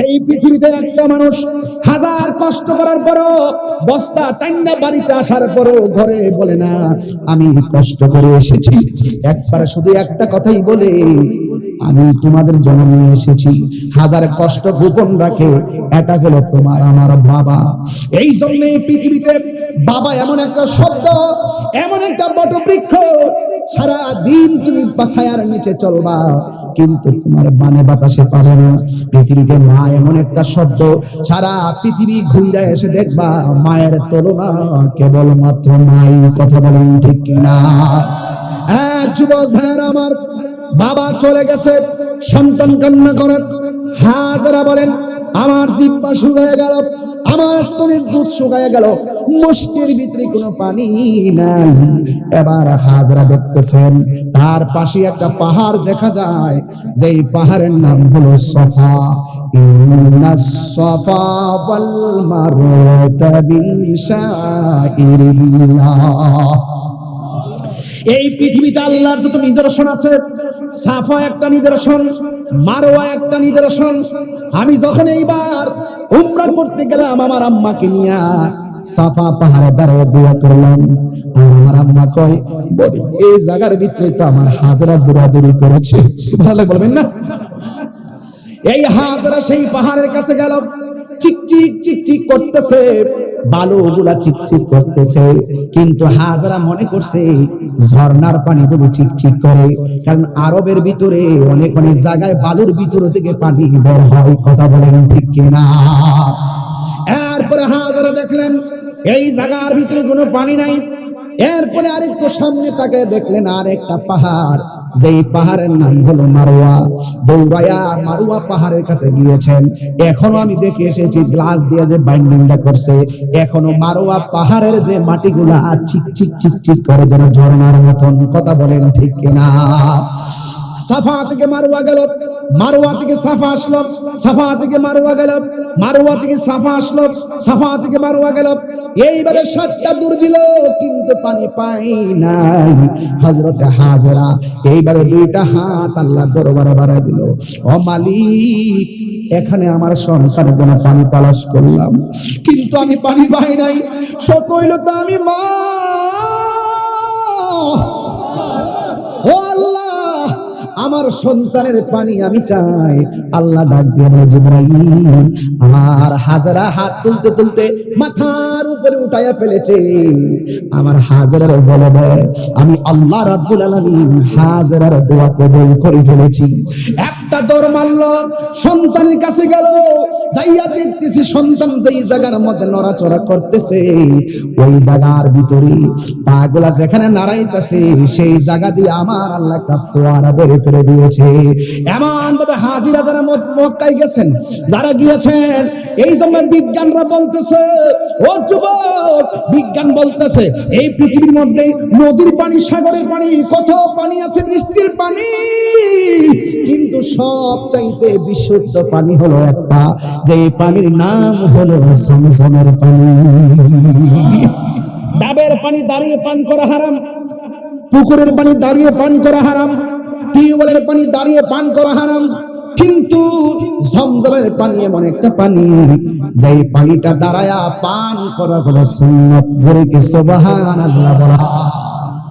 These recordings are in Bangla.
এই পৃথিবীতে একটা মানুষ হাজার কষ্ট করার পরও বস্তা টাইনা বাড়িতে আসার পরও ঘরে বলে না, আমি কষ্ট করে এসেছি। একবার শুধু একটা কথাই বলে আমি তোমাদের জন্য নিয়ে এসেছি। হাজার কষ্ট গোপন রাখে, এটা হলো তোমার আমার বাবা। এই জন্য পৃথিবীতে বাবা এমন একটা শব্দ, এমন একটা বটবৃক্ষ সারা দিন তুমি ছায়ার নিচে চলবা, কিন্তু তোমার বানে বাতাসে পাবে না। পৃথিবীতে মা এমন একটা শব্দ, সারা পৃথিবী ঘুরে এসে দেখবা, মায়ের তুলনা কেবল মাত্র মাই কথা বলেন ঠিক কিনা। হ্যাঁ যুবক ভাইয়ের আমার বাবা চলে গেছে, সন্তান কান্না করেন। হাজারা বলেন, আমার জিব্বা শুকায় গেল, আমার স্তনের দুধ শুকায় গেল, মুষ্টির ভিতরে কোনো পানি নাই। এবার হাজরা দেখতেছেন, তার পাশে একটা পাহাড় দেখা যায়, যেই পাহাড়ের নাম হলো সফা। এই পৃথিবীতে আল্লাহর যত নিদর্শন আছে সাফা একটা নিদর্শন, মারোয়া একটা নিদর্শন। আমি যখন এইবার উমরা করতে গেলাম, আমার আম্মাকে নিয়ে সাফা পাহাড়ে দাঁড়িয়ে দোয়া করলাম। আর আমার আম্মা কয় এই জায়গার ভিতরে তো আমার হাজারা দৌড়াদৌড়ি করেছে। বলবেন না? এই হাজরা সেই পাহাড়ের কাছে গেল। চিকচিক করতেছে, বালুগুলা করতেছে। কিন্তু মনে করছে ঝর্ণার পানি গুলো চিকচিক করে, কারণ আরবের ভিতরে, অনেক অনেক জায়গায় বালুর ভিতর থেকে পানি বের হয়, কথা বলেন ঠিক কিনা? এরপরে হাজরা দেখলেন, এই জায়গার ভিতরে কোনো পানি নাই। এরপরে আরেকটু সামনে তাকে দেখলেন, আরেকটা পাহাড়। যেই পাহাড়ের নাম হলো মারোয়া। দৌড়াইয়া মারোয়া পাহাড়ের কাছে গিয়েছেন। এখনও আমি দেখে এসেছি গ্লাস দিয়ে যে বাইন্ডিংটা করছে। এখনও মারোয়া পাহাড়ের যে মাটিগুলা চিক চিক চিক চিক করে যেন ঝর্ণার মতন কথা বলেন ঠিক কিনা। সাফা থেকে মারুয়া গেল মারুয়া থেকে সাফা আসলো, সাফা থেকে মারুয়া গেল মারুয়া থেকে সাফা আসলো, সাফা থেকে মারুয়া গেল। সাতটা দূর দিল কিন্তু পানি পাই নাই। হজরতে হাজরা দুইটা হাত আল্লাহ দরবারে বাড়াই দিল। ও মালিক, এখানে আমার সন্তান কোনো পানি তালাশ করলাম, কিন্তু আমি পানি পাই নাই। সত হইল তো আমি মা। ও আল্লাহ! আমার সন্তানের পানি আমি চাই। আল্লাহ ডাক আমার হাজারা হাত তুলতে তুলতে মাথার উপরে উঠাইয়া ফেলেছে। আমার হাজারার বলে দেয় আমি আল্লাহ রাব্বুল আলামিন হাজারার দোয়া কবুল করে ফেলেছি। একটা দৌড় মারল, সন্তানের কাছে গেল। যাইয়া দেখতেছি সন্তান যেই জায়গার মধ্যে নড়াচড়া করতেছে, ওই জায়গার ভিতরে পাগুলা যেখানে নাড়াইতেছে, সেই জায়গা দিয়ে আমার আল্লাহ একটা ফোয়ারা বের করে দিয়েছে। এমন ভাবে হাজিরা যারা মক- মক্কায় গেছেন, যারা গিয়েছেন, এই জন্য বিজ্ঞানরা বলতেছে, ও যুবক, বিজ্ঞান বলতেছে, এই পৃথিবীর মধ্যে নদীর পানি, সাগরের পানি কত পানি আছে, বৃষ্টির পানি, কিন্তু সব চাইতে বিশুদ্ধ পানি হলো একটা। যে পানির নাম হলো জমজমের পানি। ডাবের পানি দাঁড়িয়ে পান করা হারাম, পুকুরের পানি দাঁড়িয়ে পান করা হারাম, টিউবওয়েলের পানি দাঁড়িয়ে পান করা হারাম, কিন্তু জমজমের পানি এমন একটা পানি, যেই পানিটা দাঁড়ায়া পান করা হলো সুন্নত। জোরে কি সুবহানাল্লাহ বলা?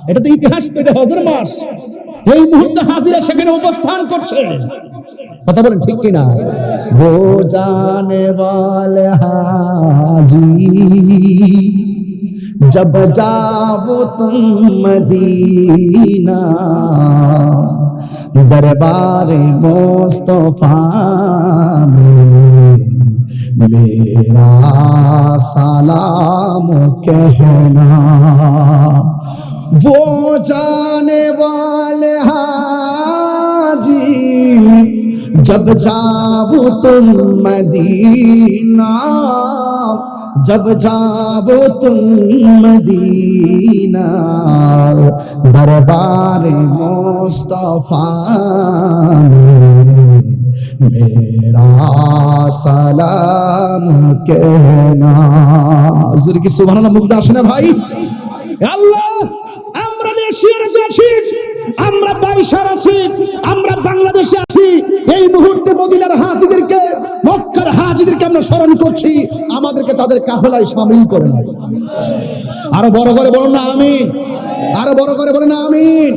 এটা তো ইতিহাস তো এটা হজর মাস। এই মুহূর্তে হাজিরা সেখানে অবস্থান করছে কথা বলেন ঠিক কিনা ও জানে वाले हाजी जब जाओ तुम मदीना दरबार मुस्तफा में मेरा सलाम कहना वो जाने वाले हाजी जब जाओ तुम मदीना जब जाओ तुम मदीना दरबार मुस्तफा में मेरा सलाम कहना হুজুর কি সুবহানাল্লাহ মুগ্ধ আসে না ভাই আল্লাহ এশিয়ার আছি, আমরা পয়সার আছি, আমরা বাংলাদেশে আছি। এই মুহূর্তে মদিনার হাসিদেরকে মক্কার আমরা স্মরণ করছি। আমাদেরকে তাদের কাফেলায় সামিল করে আরও বড় করে বলুন না, আমিন। আরও বড় করে বলুন না, আমিন।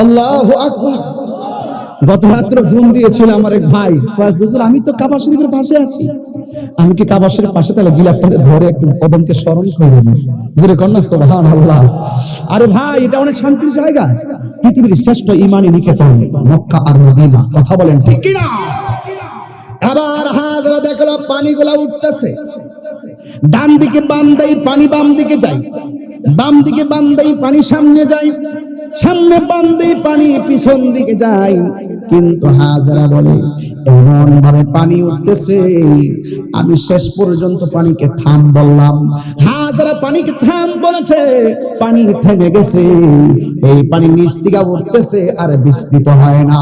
আল্লাহ গত রাত্রে ফোন দিয়েছিল আমার এক ভাই। আমি তো কাবা শরীফের পাশে আছি। আমি কি কাবা শরীফের পাশে? তাহলে গিলাফটাতে ধরে একটু কদমকে স্মরণ করে সোহান আল্লাহ আরে ভাই, এটা অনেক শান্তির জায়গা। পৃথিবীর শ্রেষ্ঠ ইমানি নিকেতন, মক্কা আর মদিনা। কথা বলেন ঠিক কিনা? আবার হাজরা দেখল, পানিগুলা উঠতেছে। ডান দিকে বাম দেই, পানি বাম দিকে যাই। বাম দিকে বাম দেই, পানি সামনে যাই। সামনে দেই পানি পিছন দিকে যাই কিন্তু হাজারা বলে এমন ভাবে পানি উঠতেছে। আমি শেষ পর্যন্ত পানিকে থাম বললাম। হাজারা পানিকে থাম বলেছে, পানি থেমে গেছে। এই পানি দিকে উঠতেছে, আর বিস্তৃত হয় না।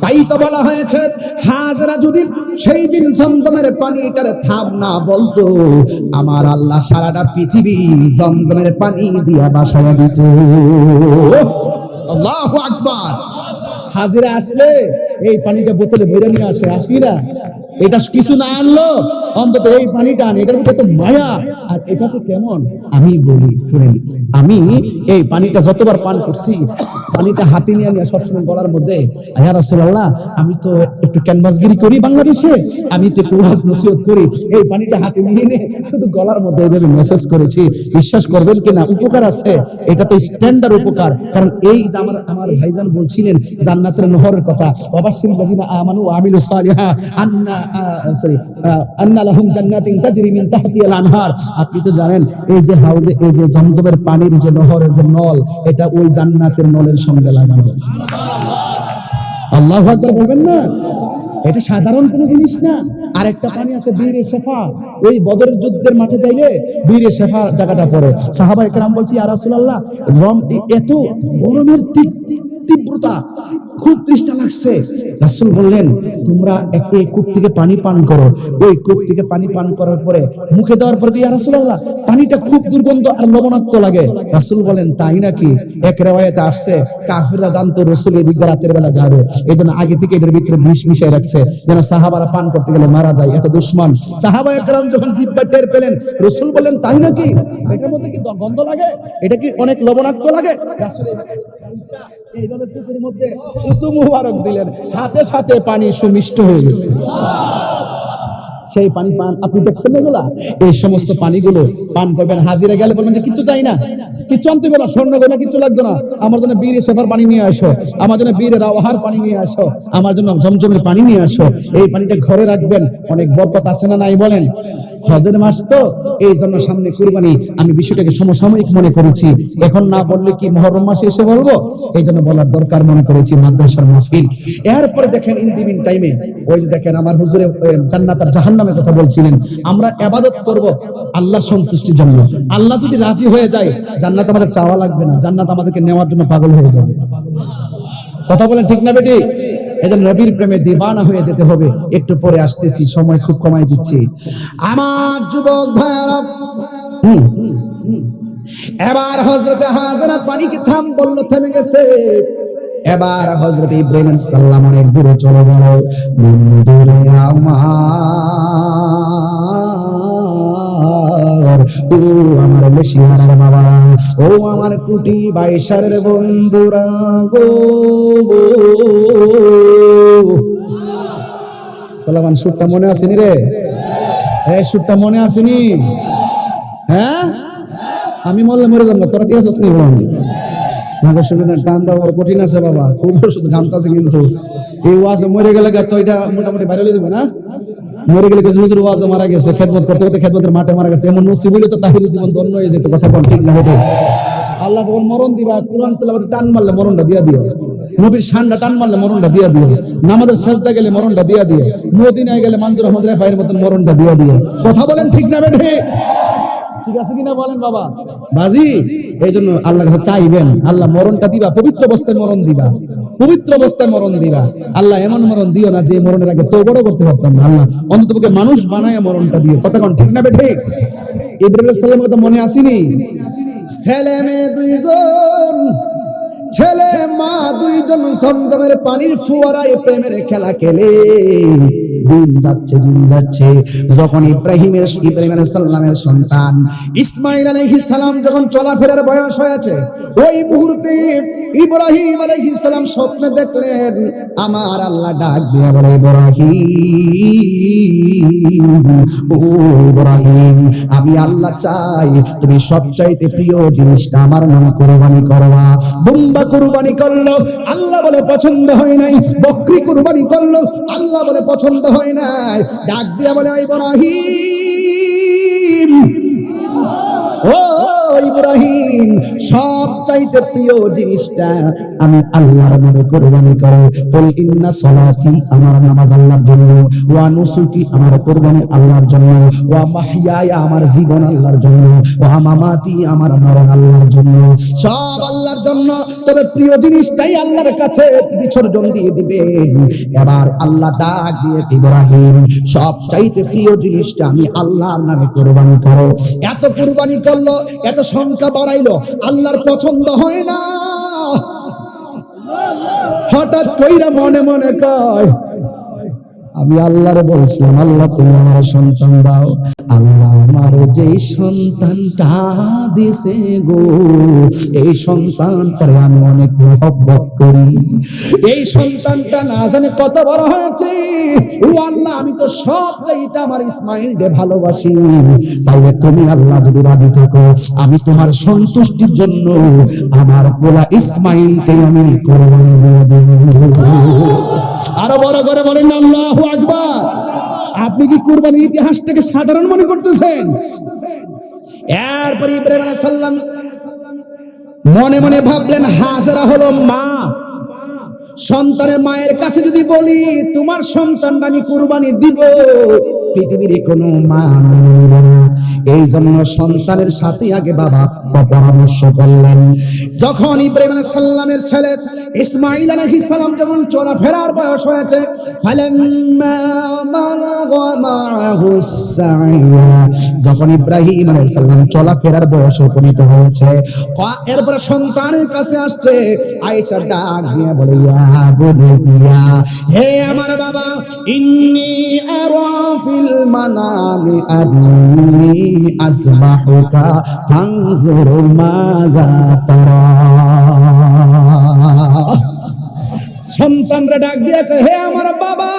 তাই তো বলা হয়েছে, হাজারা যদি সেই দিন জমজমের পানিটার থাম না বলতো, আমার আল্লাহ সারাটা পৃথিবী জমজমের পানি দিয়া বাসায় দিত। আল্লাহু আকবার। হাজিরা আসলে এই পানিটা বোতলে ভরে নিয়ে আসে আসি না? এটা কিছু না আনলো, অন্তত এই পানিটা আন, এটার মধ্যে তো মায়া। আর এটা যে কেমন? আমি বলি, শুনেন, আমি এই পানিটা যতবার পান করছি, পানিটা হাতে নিয়ে নিয়ে সবসময় গলার মধ্যে, আয়া রাসূলুল্লাহ, আমি তো একটু ক্যানভাসগিরি করি বাংলাদেশে, আমি তো একটু ওয়াজ নসিহত করি, এই পানিটা হাতে নিয়ে নিয়ে শুধু গলার মধ্যে এইভাবে মেসেজ করেছি, বিশ্বাস করবেন কিনা? উপকার আছে, এটা তো স্ট্যান্ডার্ড উপকার, কারণ এই আমার আমার ভাইজান বলছিলেন, জান্নাতের নহরের কথা আপনি তো জানেন, এই যে হাউজে এই যে জমজমের পানির যে নহরের যে নল, এটা ওই জান্নাতের নলের সঙ্গে লাগানো। আল্লাহ আকবার বলবেন না? এটা সাধারণ কোনো জিনিস না। আর একটা পানি আছে বীরে শেফা। ওই বদরের যুদ্ধের মাঠে যাইলে বীরে শেফা জায়গাটা পড়ে। সাহাবা একরাম বলছি আর রাসূলুল্লাহ, রম এত গরমের তীব্রতা খুব তৃষ্ণা লাগছে। রাসূল বললেন, তোমরা একটা কূপ থেকে পানি পান করো। ওই কূপ থেকে পানি পান করার পরে মুখে দেওয়ার পরে ইয়া রাসূলুল্লাহ, পানিটা খুব দুর্গন্ধ আর লবণাক্ত লাগে। রাসূল বলেন, তাই নাকি? এক রেওয়ায়েতে আসছে, কাফিররা জানতো রসুল এদিক রাতের বেলা যাবে। এই জন্য আগে থেকে এটার ভিতরে বিষ মিশিয়ে রাখছে, যেন সাহাবারা পান করতে গেলে মারা যায়, এত দুশ্মন। সাহাবা একরাম যখন জিব্বা টের পেলেন, রসুল বললেন, তাই নাকি? এটার মধ্যে কি গন্ধ লাগে? এটা কি অনেক লবণাক্ত লাগে? রাসূল এইভাবে পুকুরের মধ্যে উতু মুবারক দিলেন। সাথে সাথে পানি সুমিষ্ট হয়ে গেছে। সেই পানি পান, আপনি দেখছেন এগুলা? এই সমস্ত পানিগুলো পান করবেন। হাজিরা গেলে বলবেন যে, কিচ্ছু চাই না। কিচ্ছু আনতে না স্বর্ণ কিচ্ছু না। আমার জন্য বীরে সেফার পানি নিয়ে আসো। আমার জন্য বীরের আওয়াহার পানি নিয়ে আসো। আমার জন্য ঝমঝমের পানি নিয়ে আসো। এই পানিটা ঘরে রাখবেন। অনেক বরকত আছে না নাই বলেন? হজের মাস তো, এই জন্য সামনে কুরবানি। আমি বিষয়টাকে সমসাময়িক মনে করেছি। এখন না বললে কি মহরম মাসে এসে বলব? এই জন্য বলার দরকার মনে করেছি মাদ্রাসার মাহফিল। এরপরে দেখেন ইন্দিবিন টাইমে ওই যে দেখেন আমার হুজুরে জান্নাত আর জাহান্নামের কথা বলছিলেন। আমরা আবাদত করব আল্লাহ সন্তুষ্টির জন্য। আল্লাহ যদি রাজি হয়ে যায়, জান্নাত আমাদের চাওয়া লাগবে না। জান্নাত আমাদেরকে নেওয়ার জন্য পাগল হয়ে যাবে। কথা বলেন ঠিক না বেটি? এজন্য নবীর প্রেমে দিবানা হয়ে যেতে হবে। একটু পরে আসতেছি সময় খুব কমাই দিচ্ছি। আমার যুবক ভাইয়ারা হুম, এবার হজরতে হাজারা পানিকে থাম বলল থেমে গেছে। এবার হজরত ইব্রাহিম সাল্লাম অনেক দূরে চলে গেল। বন্ধুরে আমার। ও আমার লেশিয়ার বাবা, ও আমার কুটি বন্ধুরা গো সুরটা মনে আসেনি রে? এই সুরটা মনে আসেনি? হ্যাঁ? আমি মরলে মরে যাব, তোরা কি আছিস নি নাগর সুবিধা কঠিন আছে বাবা। খুব শুধু ঘামতাছে কিন্তু। এই মরে গেলে তো এটা মোটামুটি বাইরে যাবে না? মরে গেলে কিছু কিছু ওয়াজ মারা গেছে, খেদমত করতে করতে খেদমতের মাঠে মারা গেছে। এমন নসিব তো তাহলে জীবন ধন্য হয়ে যেত, কথা কম ঠিক না হতো আল্লাহ যখন মরণ দিবা, কোরআন তেলাওয়াতে টান মারলে মরণটা দিয়া দিও। নবীর শানটা টান মারলে মরণটা দিয়া দিও। নামাজের সাজদা গেলে মরণটা দিয়া দিও। মদিনায় গেলে মানজুর আহমদ রেফাইয়ের মতন মরণটা দিয়া দিও। কথা বলেন ঠিক না বেঠে ঠিক আছে কিনা বলেন বাবা? বাজি? এই জন্য আল্লাহ কাছে চাইবেন, আল্লাহ মরণটা দিবা, পবিত্র অবস্থায় মরণ দিবা, পবিত্র অবস্থায় মরণ দিবা। আল্লাহ এমন মরণ দিও না যে মরণের আগে তো বড় করতে পারতাম না। আল্লাহ অন্তত মানুষ বানায় মরণটা দিও। কোন, ঠিক না ঠিক? ইব্রাহিম সাল্লামের কথা মনে আসেনি? ছেলে মেয়ে দুইজন, ছেলে মা দুইজন, জমজমের পানির ফুয়ারায় প্রেমের খেলা খেলে। দিন যাচ্ছে দিন যাচ্ছে। যখন ইব্রাহিমের ইব্রাহিম আলাইহিস সালামের সন্তান ইসমাইল আলাইহিস সালাম যখন চলাফেরার বয়স হয়েছে, ওই মুহূর্তে ইব্রাহিম আলাইহিস সালাম স্বপ্নে দেখলেন, আমার আল্লাহ ডাক দিয়ে বলে ইব্রাহিম। ও ইব্রাহিম, আমি আল্লাহ চাই, তুমি সবচাইতে প্রিয় জিনিসটা আমার নামে কোরবানি করবা। দুম্বা কোরবানি করল, আল্লাহ বলে পছন্দ হয় নাই, বকরি কোরবানি করল, আল্লাহ বলে পছন্দ হয় নাই। ডাক দিয়া বলে ইব্রাহিম। ও ইব্রাহিম, সব চাইতে প্রিয় জিনিসটা আমি আল্লাহর নামে কোরবানি করো। ইন্না সলাতি আমার নামাজ আল্লাহর জন্য, ওয়া নুসুকি আমার কোরবানি আল্লাহর জন্য, ওয়া আমার জীবন আল্লাহর জন্য, ওয়া মামাতি আমার মরণ আল্লাহর জন্য। সব আল্লাহর জন্য, তবে প্রিয় জিনিসটাই আল্লাহর কাছে বিসর্জন দিয়ে দিবে এবার আল্লাহ ডাক দিয়ে ইব্রাহিম, সব চাইতে প্রিয় জিনিসটা আমি আল্লাহর নামে কোরবানি করো। এত কোরবানি করল, এত সংখ্যা বাড়াইলো, আল্লাহর পছন্দ হয় না। হঠাৎ কইরা মনে মনে কয়, আমি আল্লাহরে বলছিলাম, আল্লাহ তুমি আমার সন্তান দাও। আল্লাহ আমার যে সন্তানটা দিছে গো, এই সন্তানটারে আমি অনেক মহব্বত করি। এই সন্তানটা না জানে কত বড় হয়েছে। ও আল্লাহ, আমি তো সব চাইতে আমার ইসমাইলকে ভালোবাসি। তাইলে তুমি আল্লাহ যদি রাজি থাকো, আমি তোমার সন্তুষ্টির জন্য আমার পোলা ইসমাইলকে আমি কোরবানি দিয়ে দেব। আরও বড় করে বলেন, আল্লাহ আকবার। আপনি কি কুরবানির ইতিহাসটাকে সাধারণ মনে করতেছেন? এরপরে ইব্রাহিম আলাইহিস সালাম মনে মনে ভাবলেন, হাজারা হলো মা। সন্তানের মায়ের কাছে যদি বলি, তোমার সন্তান আমি কুরবানি দিব। পৃথিবীর কোনো মা মেনে নিবে না। এই জন্য সন্তানের সাথে আগে বাবা পরামর্শ করলেন। যখন ইব্রাহিম সালামের ছেলে ইসমাইল আলাইহিস সালাম যখন চলাফেরার বয়স হয়েছে যখন ইব্রাহিম আলাইহিস সালাম চলাফেরার বয়স উপনীত হয়েছে এরপরে সন্তানের কাছে আসছে, আয়েশা ডাক দিয়ে বলে, ইয়া বুনিয়া হে আমার বাবা, ইন্নি আরা ফিল মানামি আন্নি আসবাহুকা ফাংজুর মাজা তারা সন্তানরা ডাক দিয়ে হে আমার বাবা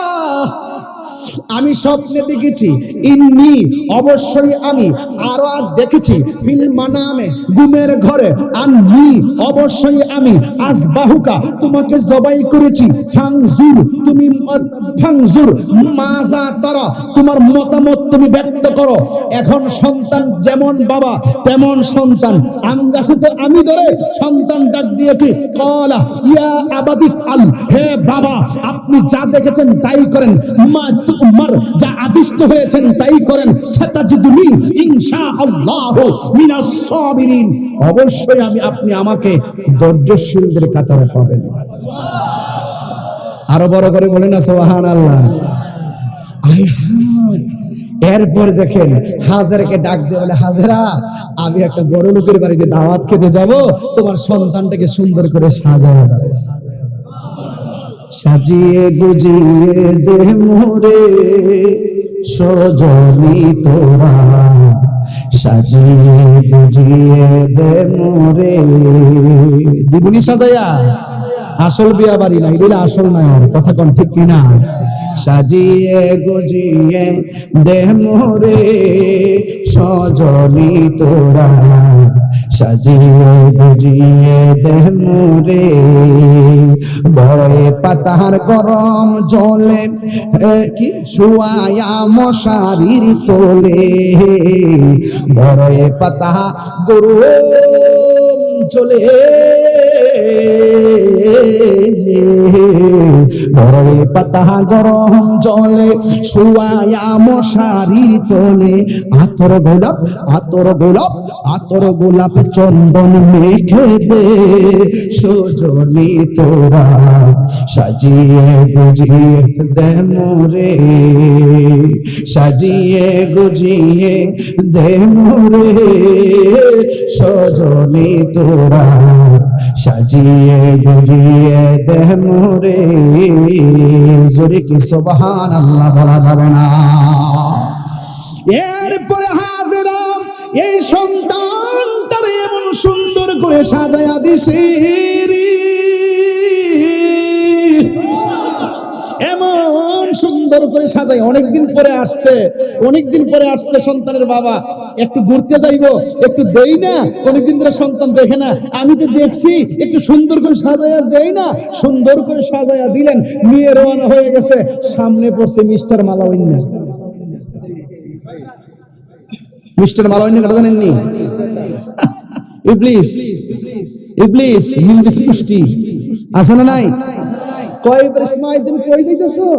আমি স্বপ্নে দেখেছি। ইন্নি অবশ্যই আমি আরও দেখেছি। ফিল মানামে গুমের ঘরে। আমি অবশ্যই আমি আজ বাহুকা তোমাকে জবাই করেছি। ফাংজুর, তুমি ফাংজুর। মাজা তারা, তোমার মতামত তুমি ব্যক্ত করো। এখন সন্তান যেমন বাবা, তেমন সন্তান। আম তো আমি ধরে সন্তান ডাক দিয়ে কি কলা, ইয়া আবাদিফ আল হে বাবা, আপনি যা দেখেছেন তাই করেন। মা যা আদিষ্ট হয়েছেন তাই করেন। অবশ্যই আমি, আপনি আমাকে ধৈর্যশীলদের কাতারে পাবেন। আরও বড় করে বলেন আয় হায়। এরপর দেখেন হাজারাকে ডাক দিয়ে বলে, হাজারা, আমি একটা বড় লোকের বাড়িতে দাওয়াত খেতে যাব। তোমার সন্তানটাকে সুন্দর করে সাজায় দাও। সাজিয়ে গুজিয়ে দে মোরে, সজনি তোরা। সাজিয়ে গুজিয়ে দে মোরে। দিবনি সাজাইয়া, আসল বিয়া বাড়ি না এগুলো আসল নাই, কথা কন ঠিক কিনা? সাজিয়ে গুজিয়ে দেহ মোরে, সজনি তোরা। সাজিয়ে গুজিয়ে দেহ মোরে, বড়ে পাতার গরম জলে কি শুয়ায়া মশারির তোলে। বড়ে পাতা গরম চলে বড়ে পাতা গরম জলে, শুয়ায়া মশারির তলে। আতর গোলাপ আতর গোলাপ আতর গোলাপ চন্দন মেখে দে। সজনি তোরা সাজিয়ে গুজিয়ে দে মোরে। সাজিয়ে গুজিয়ে দে মোরে। সজনি তোরা সাজিয়ে গুজিয়ে দে মোরে। জোরে কি সবহান আল্লাহ বলা যাবে না? এরপরে হাজরা এই সন্তান তার এমন সুন্দর করে সাজায়া দিছে। সুন্দর করে সাজাই। অনেকদিন পরে আসছে, অনেকদিন পরে আসছে সন্তানের বাবা। একটু ঘুরতে যাইবো, একটু দেই না, অনেকদিন ধরে সন্তান দেখে না। আমি তো দেখছি, একটু সুন্দর করে সাজাইয়া দেই না। সুন্দর করে সাজাইয়া দিলেন নিয়ে রওনা হয়ে গেছে। সামনে পড়ছে মিস্টার মালাউন্না। মিস্টার মালাউন্না কথা জানেননি? ইবলিস ইবলিস ইবলিস পুষ্টি আছে না নাই? কয়বার ইসমাইল, তুমি কই যাইতেছো?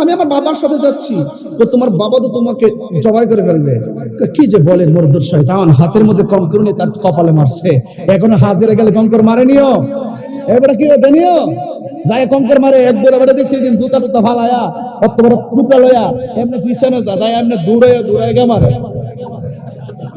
আমি আমার বাবার সাথে যাচ্ছি। তো তোমার বাবা তো তোমাকে জবাই করে ফেলবে। কি যে বলে মরদুর শয়তান? হাতের মধ্যে কম নিয়ে তার কপালে মারছে। এখন হাজিরে গেলে কম করে মারে নিও। এবারে কি হতে নিও? যায় করে মারে, এক বলে বেড়ে দেখছি জুতা টুতা আয়া অত বড় টুকরা লয়া, এমনি পিছনে যাই এমনি দূরে দূরে গে মারে।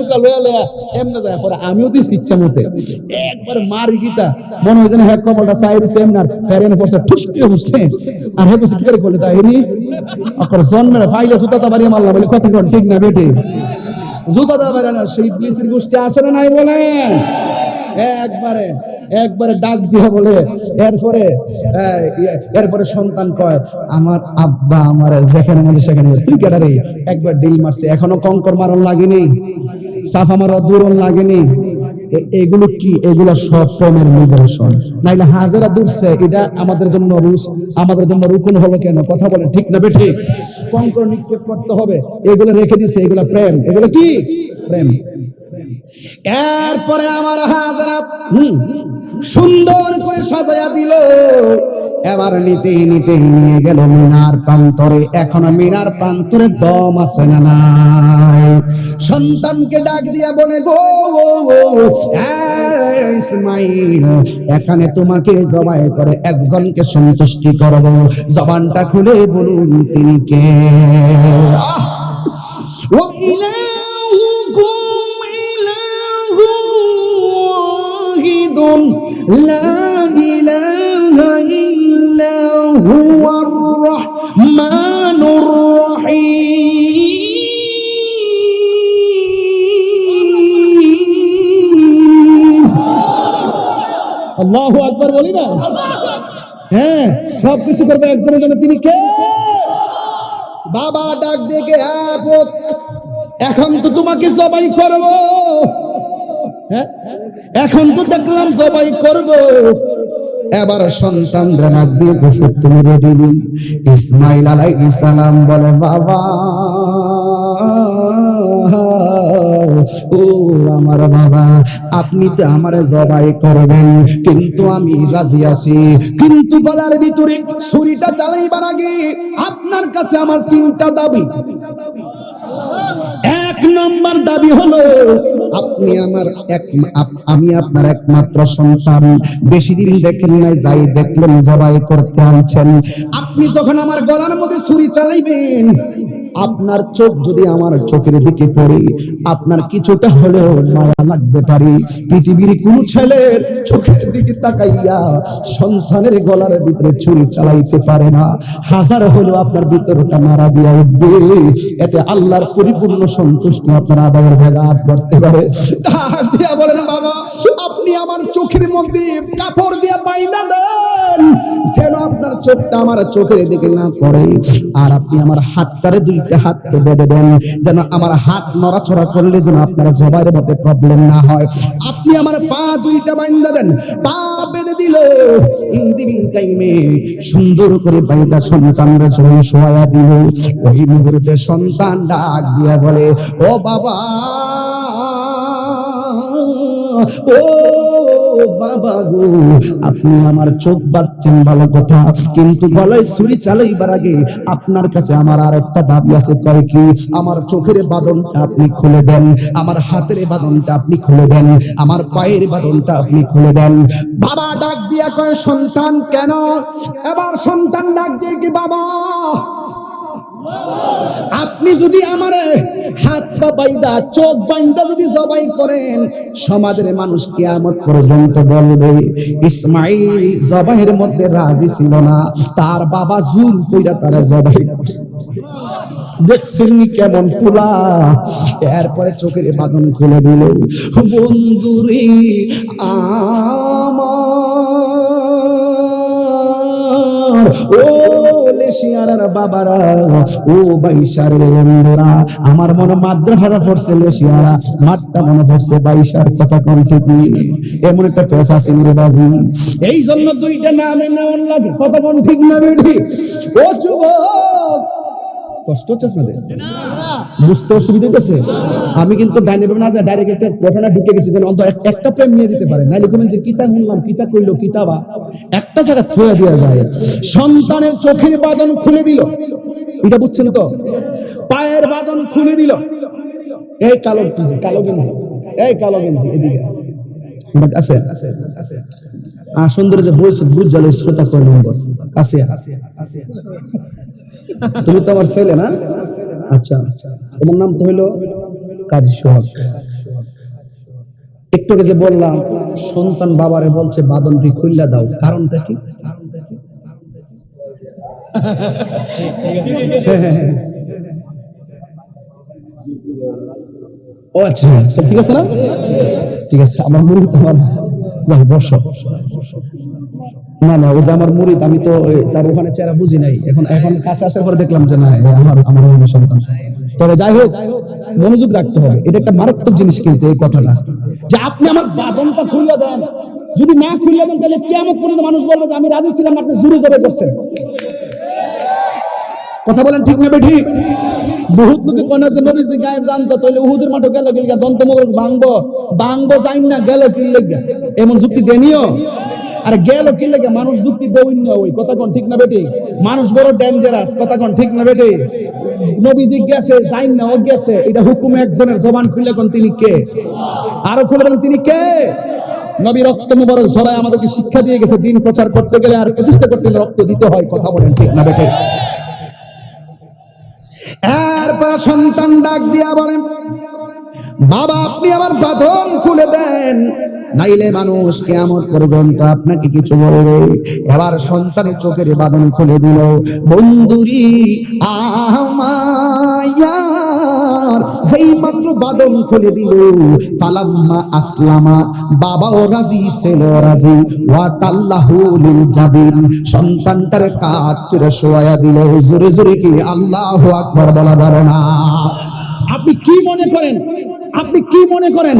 এইভাবে টুকা লয়া লয়া এমনে যায়, পরে আমিও দিছি ইচ্ছা মতে একবার মার গীতা, মনে হয় যেন হ্যাঁ চাইরি সেমনার প্যারেনে ঠুসকি আর হে বসে কি করে বলে তাইরি আকর জন্মের ফাইলে সুতা বলে কোন, ঠিক না বেটে? জুতা না, সেই গোষ্ঠী না নাই একবারে একবারে ডাক দিয়া বলে, এরপরে এরপরে সন্তান কয়, আমার আব্বা আমার যেখানে মানে সেখানে তুই কেডারে একবার ডিল মারছে, এখনও কঙ্কর মারণ লাগেনি। সাফা মারা দূরণ লাগেনি। এগুলো কি? এগুলো সব প্রেমের নিদর্শন। নাইলে হাজারা দূরছে এটা আমাদের জন্য রুস আমাদের জন্য রুকুন হবে কেন? কথা বলে ঠিক না বেঠি? কঙ্কর নিক্ষেপ করতে হবে এগুলো রেখে দিছে এগুলো প্রেম। এগুলো কি? প্রেম। এরপরে আমার হাজারা হুম, সুন্দর করে সাজায়া দিল। এবার নিতে নিতে নিয়ে গেল মিনার প্রান্তরে। এখনও মিনার প্রান্তরে দম আছে না নাই? সন্তানকে ডাক দিয়া বলে গো এই ইসমাইল এখানে তোমাকে জবাই করে একজনকে সন্তুষ্টি করব জবানটা খুলে বলুন তিনি কে আহ! وإلهكم إله واحد لا إله إلا هو আল্লাহু আকবার বলি না? হ্যাঁ সব কিছু করবে একজনের জন্য। তিনি কে? বাবা ডাক দেখে এখন তো তোমাকে জবাই করব। হ্যাঁ? এখন তো দেখলাম জবাই করব। এবার সন্তান ডাক দিয়ে গোসল তুমি রেডি ইসমাইল আলাই সালাম বলে, বাবা, ও আমার বাবা আপনি তো আমার জবাই করবেন। কিন্তু আমি রাজি আছি। কিন্তু গলার ভিতরে ছুরিটা চালাইবার আগে আপনার কাছে আমার তিনটা দাবি। এক নম্বর দাবি হলো, আপনি আমার এক আমি আপনার একমাত্র সন্তান। বেশি দিন দেখেন নাই, যাই দেখলেন, জবাই করতে আনছেন। আপনি যখন আমার গলার মধ্যে ছুরি চালাইবেন আপনার চোখ যদি আমার চোখের দিকে পড়ে, আপনার কিছুটা হলেও মায়া লাগতে পারে। পৃথিবীর কোন ছেলের চোখের দিকে তাকাইয়া সন্তানের গলার ভিতরে ছুরি চালাইতে পারে না। হাজার হলেও আপনার ভিতরটা মারা দিয়া উঠবে। এতে আল্লাহর পরিপূর্ণ সন্তুষ্টি আপনার আদায়ের ভেগাত করতে পারে। বলেন, বাবা আপনি আমার চোখের মধ্যে কাপড় দিয়ে বাইদা দেন, যেন আপনার চোখটা আমার চোখের দিকে না পড়ে। আর আপনি আমার হাতটারে দুইটা হাতকে বেঁধে দেন, যেন আমার হাত নড়াচড়া করলে যেন আপনার জবাইয়ের মধ্যে প্রবলেম না হয়। আপনি আমার পা দুইটা বাইন্দা দেন, পা বেঁধে দিল ইন্দিবিং টাইমে সুন্দর করে বাইদা সন্তানরা যখন শোয়া দিল, ওই মুহূর্তে সন্তান ডাক দিয়া বলে, ও বাবা ও বাবা গো, আপনি আমার চোখ বাচ্চেন ভালো কথা, কিন্তু গলায় ছুরি চালাইবার আগে আপনার কাছে আমার আর একটা দাবি আছে, কয় কি? আমার চোখের বাদনটা আপনি খুলে দেন, আমার হাতের বাদনটা আপনি খুলে দেন, আমার পায়ের বাদনটা আপনি খুলে দেন। বাবা ডাক দিয়া কয়, সন্তান কেন? এবার সন্তান ডাক দিয়ে কি বাবা? আপনি যদি আমার হাত পা বাইদা, চোখ বাইন্দা যদি জবাই করেন, সমাজের মানুষ কিয়ামত পর্যন্ত বলবে, ইসমাইল জবাইয়ের মধ্যে রাজি ছিল না। তার বাবা জুল কইরা তারা জবাই করছে। দেখছেন কেমন পোলা? এরপরে চোখের বাঁধন খুলে দিল। বন্ধুরে, আমার ও লেশিয়ারার বাবারা, ও বাইশার বন্ধুরা, আমার মনে মাদ্রাসারা পড়ছে লেশিয়ারা মাঠটা মনে পড়ছে বাইশার কথা কোন ঠিক এমন একটা ফেস আছে বাজি। এই জন্য দুইটা নামে নাম লাগে, কথা কোন ঠিক না বেঠি। ও যুবক, কষ্ট হচ্ছে আপনাদের? বুঝতে অসুবিধা হচ্ছে আমি কিন্তু ডাইনে ডাইরেক্ট একটা ঢুকে যেন অন্তত একটা প্রেম নিয়ে দিতে পারে। নাইলে কোন যে কিতা শুনলাম, কিতা কইলো কিতাবা একটা জায়গা থুয়ে দেওয়া যায়। সন্তানের চোখের বাদন খুলে দিল। এটা বুঝছেন তো? পায়ের বাদন খুলে দিল। এই কালো কালো গেঞ্জি, এই কালো গেঞ্জি, এদিকে। আছে আ সুন্দর যে বইছ বুঝ জালে শ্রোতা কয় নম্বর? আছে আছে। তুমি তো আমার ছেলে না? আচ্ছা। তোমার নাম তো হইল কাজী সোহাগ। একটু যে বললাম সন্তান বাবারে বলছে বাদনটি খুললা দাও। কারণটা কি। ও আচ্ছা আচ্ছা, ঠিক আছে না? ঠিক আছে আমার মুড়ি তোমার যাও বসো। না না ও যে আমার মুরিদ আমি তো তার ওখানে চেহারা বুঝি নাই। এখন এখন কাছে আসার পরে দেখলাম যে না আমার আমার সন্তান তবে যাই হোক, মনোযোগ রাখতে হবে। এটা একটা মারাত্মক জিনিস কিন্তু এই কথাটা। যে আপনি আমার বাদনটা খুললে দেন। যদি না খুললে দেন, তাহলে কেমন পর্যন্ত মানুষ বলবে যে আমি রাজি ছিলাম, আপনি করছেন? কথা বলেন ঠিক নেবে ঠিক? বহুত লোকে কোন আছে নবীজ গায়েব জানতো তাহলে উহুদের মাঠে গেল গিলগা দন্ত মগর ভাঙবো। যাইন না, গেল এমন যুক্তি দেনিও? আর গেল কি লেগে? মানুষ যুক্তি দেউন না ওই। কথা কোন ঠিক না বেটি? মানুষ বড় ডেঞ্জারাস কথা কোন ঠিক না বেটি? না এটা একজনের জবান খুললে কোন তিনি কে? আরও খুলে তিনি কে? নবী রক্ত মুবারক আমাদেরকে শিক্ষা দিয়ে গেছে, দিন প্রচার করতে গেলে আর প্রতিষ্ঠা করতে গেলে রক্ত দিতে হয়। কথা বলেন ঠিক না বেটে? এরপর সন্তান ডাক দিয়া বলেন বাবা, আপনি আমার বাঁধন খুলে দেন। নাইলে মানুষ কেমন পর্যন্ত আপনাকে কিছু বলবে। এবার সন্তানের চোখের বাঁধন খুলে দিল। বন্ধুরি, আমায়ার, যেই মাত্র বাদন খুলে দিল, ফালাম্মা আসলামা, বাবাও রাজি ছিল রাজি। ওয়া তাল্লাহু লিল জাবিন, সন্তানটার কাত করে শোয়া দিল। জোরে জোরে কি আল্লাহু আকবার বলা যাবে না? আপনি কি মনে করেন? আপনি কি মনে করেন?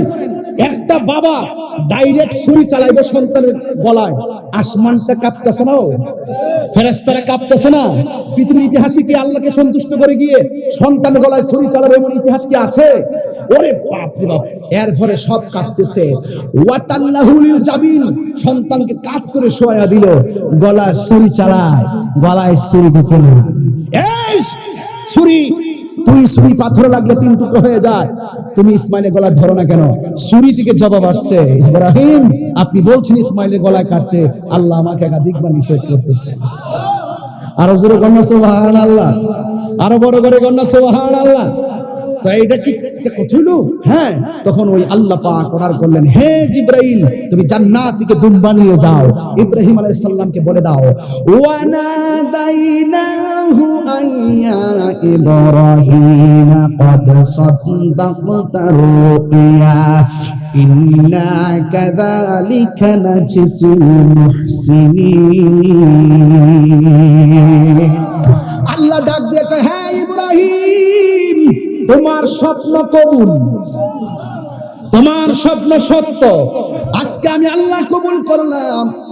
একটা বাবা ডাইরেক্ট ছুরি চালাইবে সন্তানের গলায়। আসমানটা কাঁপতেছে না ফেরেস্তারা কাঁপতেছে না? পৃথিবীর ইতিহাসে কি আল্লাহকে সন্তুষ্ট করে গিয়ে সন্তান গলায় ছুরি চালাবে এমন ইতিহাস কি আছে? ওরে বাপ রে বাপ এর পরে সব কাঁপতেছে। ওয়াতাল্লাহুল জাবিন, সন্তানকে কাট করে শোয়া দিল। গলায় ছুরি চালায়, গলায় ছুরি ঢুকে না এই ছুরি, তুই ছুরি পাথর লাগলে তিন টুকরো হয়ে যায়। তুমি ইসমাইলের গলা ধরো না কেন? সুরি থেকে জবাব আসছে, ইব্রাহিম, আপনি বলছেন ইসমাইলের গলায় কাটতে আল্লাহ আমাকে একাধিকবার নিষেধ করতেছে। আরও জোরে কন্যা সোহান আল্লাহ আরও বড় করে কন্যা সোহান আল্লাহ আল্লাহ ইব্রাহিম। صدقت الرؤيا إنا كذلك نجزي المحسنين আল্লাহ ডাক দিয়ে কয়, হ্যাঁ ইব্রাহিম তোমার স্বপ্ন কবুল তোমার স্বপ্ন সত্য আজকে আমি আল্লাহ কবুল করলাম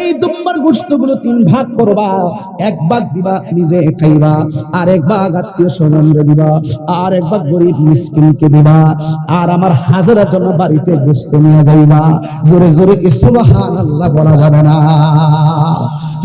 এই দুম্বার গোস্তগুলো তিন ভাগ করবা, এক ভাগ দিবা নিজে খাইবা, আর এক ভাগ আত্মীয় স্বজনরে দিবা, আর এক ভাগ গরিব মিসকিনকে দিবা, আর আমার হাজারা জন্য বাড়িতে গোস্ত নিয়ে যাইবা। জোরে জোরে কি সুবহানাল্লাহ বলা যাবে না?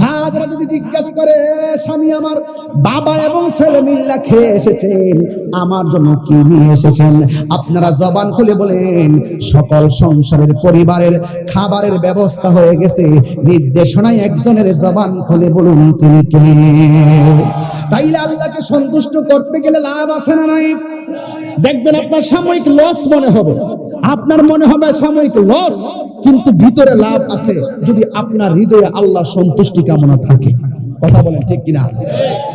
হাজরা জিজ্ঞাসা করে, স্বামী, আমার বাবা এবং ছেলে মিল্লা খেয়ে এসেছেন। আমার জন্য কি নিয়ে এসেছেন? আপনারা জবান খুলে বলেন, সকল সংসারের পরিবারের খাবারের ব্যবস্থা হয়ে গেছে। নির্দেশনায় একজনের জবান খুলে বলুন, তিনি কে? তাইলে আল্লাহকে সন্তুষ্ট করতে গেলে লাভ আছে না নাই? দেখবেন আপনার সাময়িক লস মনে হবে। আপনার মনে হবে সাময়িক লস কিন্তু ভিতরে লাভ আছে। যদি আপনার হৃদয়ে আল্লাহ সন্তুষ্টি কামনা থাকে, কথা বলেন ঠিক কিনা?